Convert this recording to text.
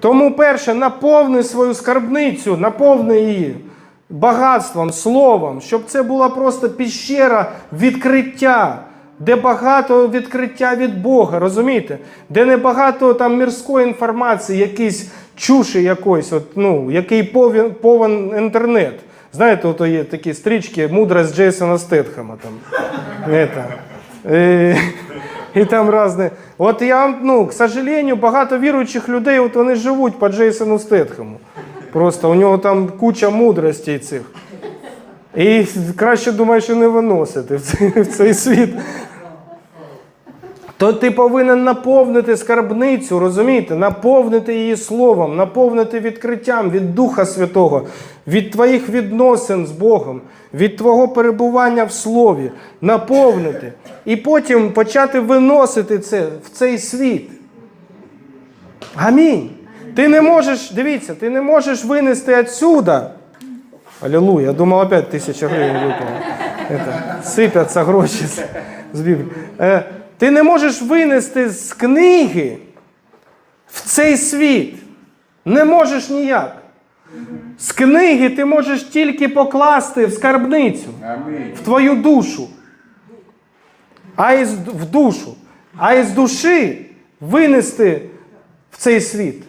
Тому, перше, наповни свою скарбницю, наповни її багатством, словом, щоб це була просто піщера відкриття, де багато відкриття від Бога, розумієте? Де не багато там мірської інформації, якісь чуші якоїсь, от, ну, який повен, повен інтернет. Знаєте, от є такі стрічки мудрость Джейсона Стетхема там. І там різні. От я, вам, ну, к сожалению, багато віруючих людей, от вони живуть по Джейсону Стетхему. Просто у нього там куча мудростей цих. І краще думаю, що не виносити в цей, в цей світ. То ти повинен наповнити скарбницю, розумієте? Наповнити її словом, наповнити відкриттям від Духа Святого, від твоїх відносин з Богом, від твого перебування в Слові, наповнити. І потім почати виносити це в цей світ. Амінь. Ти не можеш, дивіться, ти не можеш винести отсюда. Аллилуйя, я думал, опять тисяча гривень випало. Это, сипляться гроші з, з Біблії. Е, ти не можеш винести з книги в цей світ. Не можеш ніяк. З книги ти можеш тільки покласти в скарбницю, в твою душу. А із в душу. А із душі винести в цей світ.